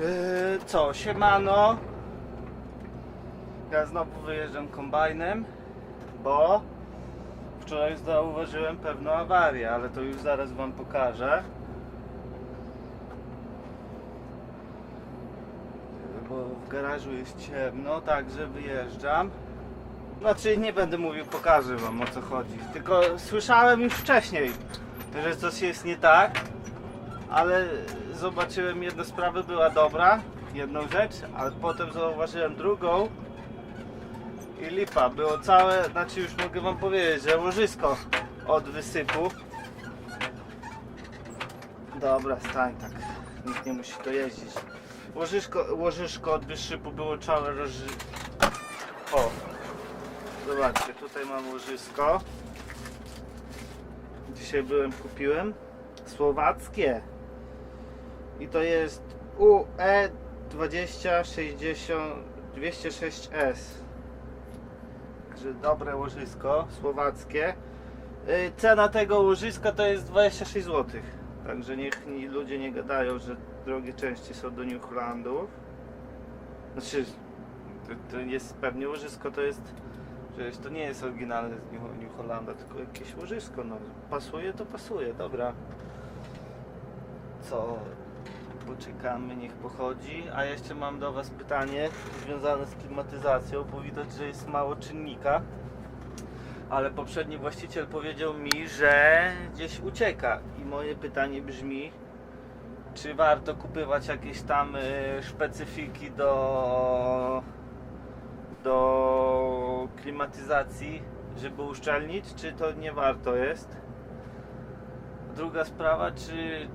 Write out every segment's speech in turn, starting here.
Yy, co, siemano. Ja znowu wyjeżdżam kombajnem, bo wczoraj zauważyłem pewną awarię, ale to już zaraz wam pokażę. Bo w garażu jest ciemno, także wyjeżdżam. Znaczy nie będę mówił, pokażę wam o co chodzi. Tylko słyszałem już wcześniej, że coś jest nie tak, ale zobaczyłem jedną sprawę, była dobra, jedną rzecz, ale potem zauważyłem drugą i lipa. Było całe, znaczy już mogę wam powiedzieć, że łożysko od wysypu. Dobra, stań tak, nikt nie musi to jeździć. Łożysko, łożysko od wysypu było całe roży... O, zobaczcie, tutaj mam łożysko. Dzisiaj byłem, kupiłem. Słowackie. I to jest UE 2060 206S. Także dobre łożysko słowackie. Y, Cena tego łożyska to jest 26 zł. Także niech ni- ludzie nie gadają, że drogie części są do Newfoundlandów. Znaczy, to, to jest pewnie łożysko, to jest. Przecież to nie jest oryginalne z New, New Hollanda, tylko jakieś łożysko. No, pasuje to pasuje, dobra. Co? Poczekamy, niech pochodzi. A jeszcze mam do Was pytanie związane z klimatyzacją, bo widać, że jest mało czynnika. Ale poprzedni właściciel powiedział mi, że gdzieś ucieka. I moje pytanie brzmi, czy warto kupować jakieś tam y, specyfiki do, do klimatyzacji, żeby uszczelnić, czy to nie warto jest? Druga sprawa, czy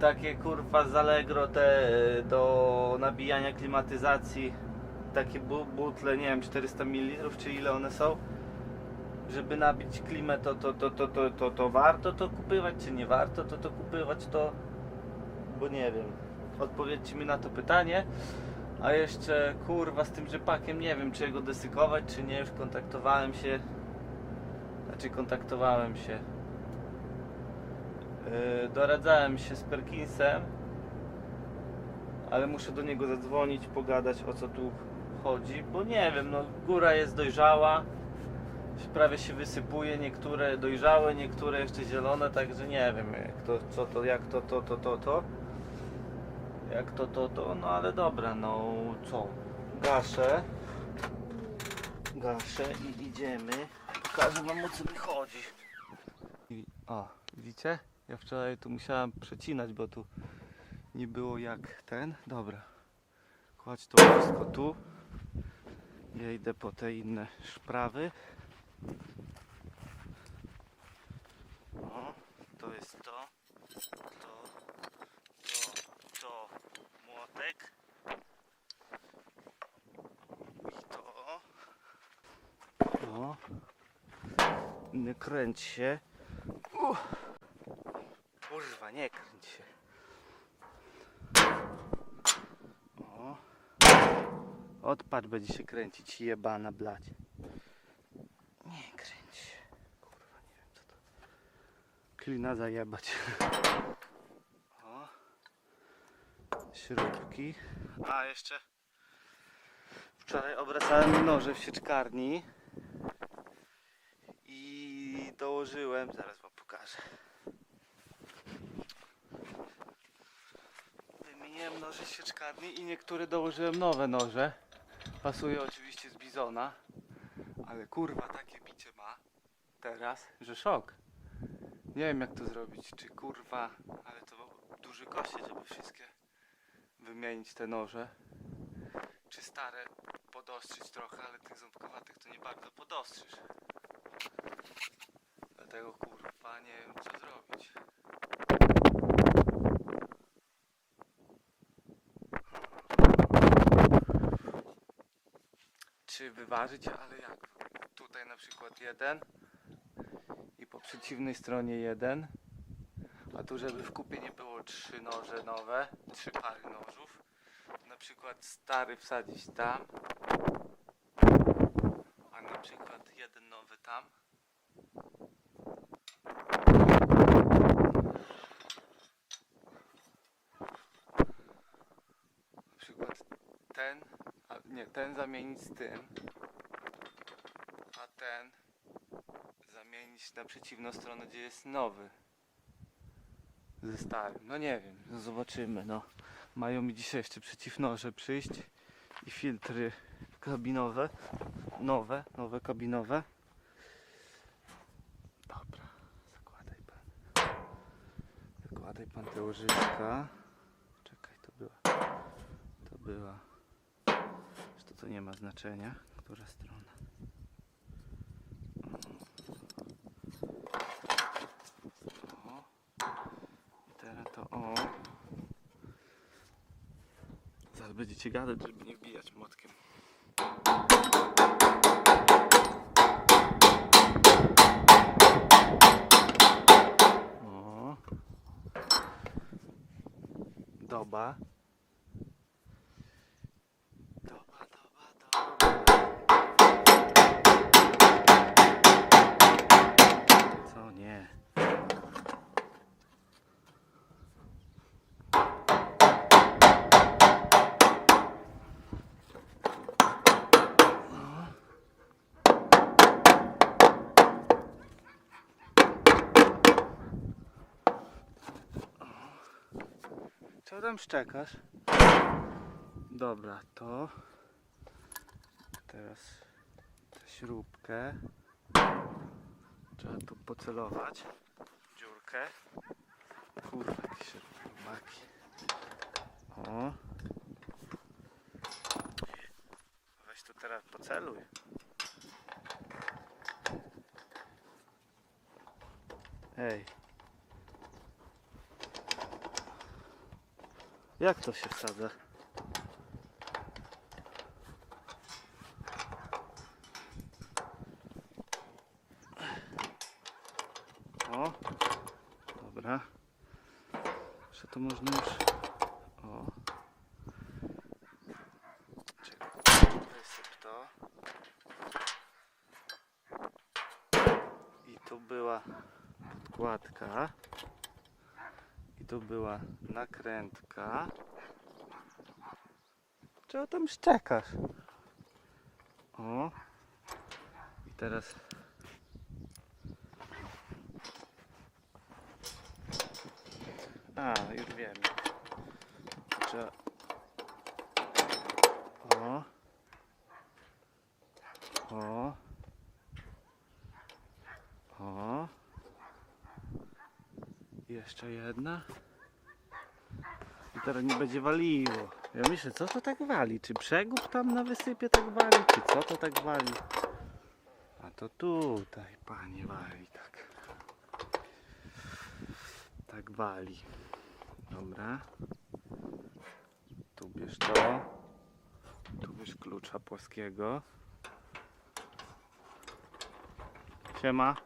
takie kurwa z Allegro te y, do nabijania klimatyzacji takie bu- butle, nie wiem, 400 ml czy ile one są? Żeby nabić klimę to, to, to, to, to, to, to warto to kupywać czy nie warto to to kupywać to bo nie wiem. Odpowiedzcie mi na to pytanie. A jeszcze kurwa z tym rzepakiem nie wiem czy go desykować czy nie już kontaktowałem się. Znaczy kontaktowałem się doradzałem się z Perkinsem, ale muszę do niego zadzwonić, pogadać o co tu chodzi, bo nie wiem, no góra jest dojrzała, prawie się wysypuje, niektóre dojrzałe, niektóre jeszcze zielone, także nie wiem jak to, co to, jak to, to, to, to, to, jak to, to, to, no ale dobra, no co, gaszę, gaszę i idziemy, pokażę wam o co mi chodzi. O, widzicie? Ja wczoraj tu musiałem przecinać, bo tu nie było jak ten. Dobra. Kładź to wszystko tu. Ja idę po te inne szprawy. O, to jest to. To, to, to młotek. I to. O. Nie kręć się. Kurwa, nie kręć się. O. Odpad będzie się kręcić, jebana blać. Nie kręć się. Kurwa, nie wiem co to. Klina zajebać. O. Śrubki. A, jeszcze wczoraj obracałem noże w sieczkarni i dołożyłem, zaraz wam pokażę. Z sieczkarni i niektóre dołożyłem nowe noże. Pasuje oczywiście z bizona, ale kurwa takie bicie ma teraz, że szok. Nie wiem jak to zrobić, czy kurwa, ale to duży kosie, żeby wszystkie wymienić te noże. Czy stare podostrzyć trochę, ale tych ząbkowatych to nie bardzo podostrzysz. Dlatego kurwa nie wiem co zrobić. Czy wyważyć, ale jak? Tutaj na przykład jeden i po przeciwnej stronie jeden. A tu żeby w kupie nie było trzy noże nowe, trzy pary nożów. Na przykład stary wsadzić tam, a na przykład jeden nowy tam. ten, a nie, ten zamienić z tym, a ten zamienić na przeciwną stronę, gdzie jest nowy ze starym. No nie wiem, no zobaczymy. No. Mają mi dzisiaj jeszcze przeciwnoże przyjść i filtry kabinowe, nowe, nowe kabinowe. Dobra, zakładaj pan. Zakładaj pan te łożyska. Czekaj, to była. To była. To nie ma znaczenia, która strona. O. Teraz to będziecie gadać, żeby nie wbijać młotkiem. Doba, doba, doba. Co nie? Co tam szczekasz? Dobra, to teraz tę śrubkę trzeba tu pocelować dziurkę. Kurwa, jakieś śrubaki. O. Weź tu teraz poceluj. Ej. Jak to się wsadza? O, dobra. Że to można już. O. Czekaj, wysyp. I tu była podkładka. I tu była nakrętka. Czego tam szczekasz? O. I teraz. A, już wiem. Trzeba. O. O. Jeszcze jedna. I teraz nie będzie waliło. Ja myślę, co to tak wali? Czy przegub tam na wysypie tak wali? Czy co to tak wali? A to tutaj, panie, wali tak. Tak wali. Dobra. Tu bierz to. Tu bierz klucza płaskiego. Siema.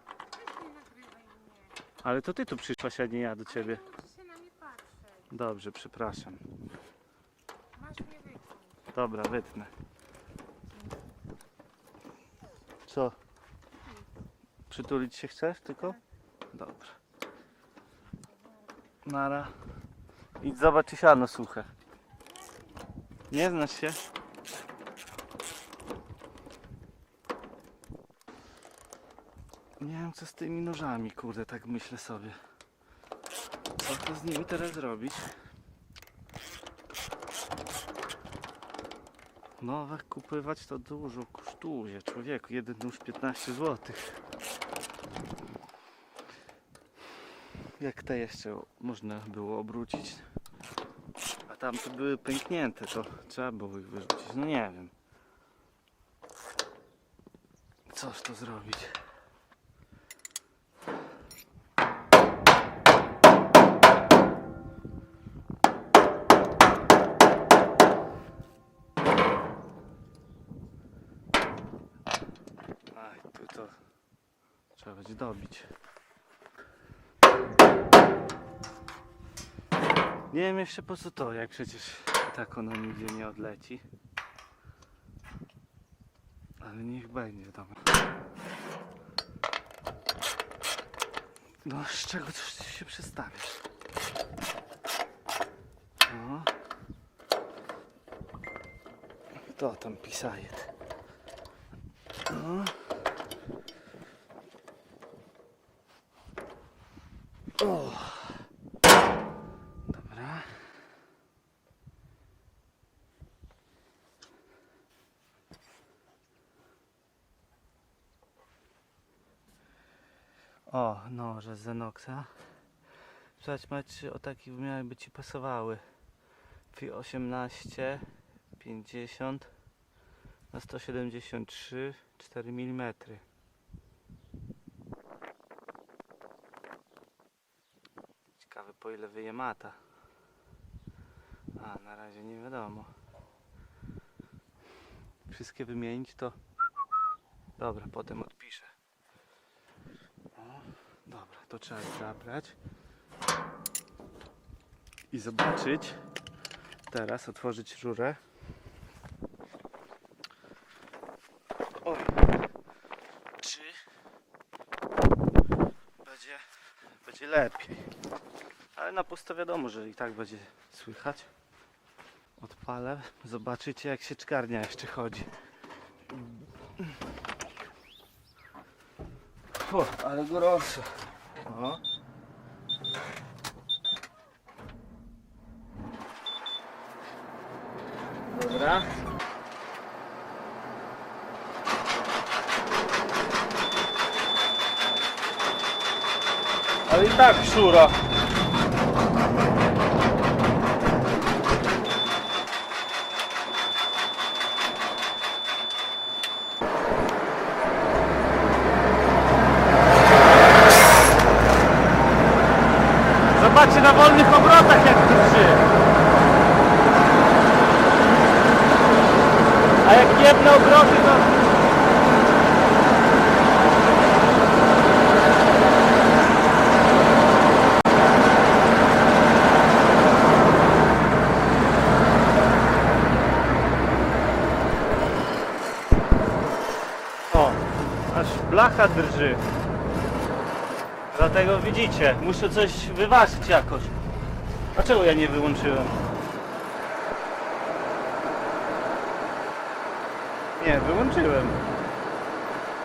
Ale to ty tu przyszłaś, a nie ja do ciebie. Musisz się na mnie patrzeć. Dobrze, przepraszam. Masz mnie wyciąć. Dobra, wytnę. Co? Przytulić się chcesz tylko? Dobra. Nara. Idź zobacz, siano suche. Nie znasz się? Co z tymi nożami, kurde, tak myślę sobie. Co to z nimi teraz zrobić? Nowe kupywać to dużo kosztuje, człowieku. Jeden nóż 15 zł. Jak te jeszcze można było obrócić? A tamte były pęknięte, to trzeba było ich wyrzucić. No nie wiem. Coż to zrobić? Aj, tu to dobić. Nie wiem jeszcze po co to, jak przecież tak ono nigdzie nie odleci. Ale niech będzie, dobra. No, z czego coś się przestawiasz? No. Kto tam pisaje? No. O, no, że z Zenoxa. Sprawdźmy, czy o takich wymiarach by Ci pasowały. Fi 18, 50 na 173, 4 mm. Ciekawe po ile wyje mata. A, na razie nie wiadomo. Wszystkie wymienić to... Dobra, potem odpiszę. O, dobra, to trzeba zabrać. I zobaczyć. Teraz otworzyć rurę. Oj. Czy będzie, będzie lepiej. Ale na pusto wiadomo, że i tak będzie słychać. Odpalę. Zobaczycie jak się czkarnia jeszcze chodzi. O, ale gorąco. O. Dobra. Ale i tak szura. Zobaczcie na wolnych obrotach jak drży. A jak jedne obroty to... O, aż blacha drży. Dlatego widzicie, muszę coś wyważyć jakoś. Dlaczego ja nie wyłączyłem? Nie, wyłączyłem.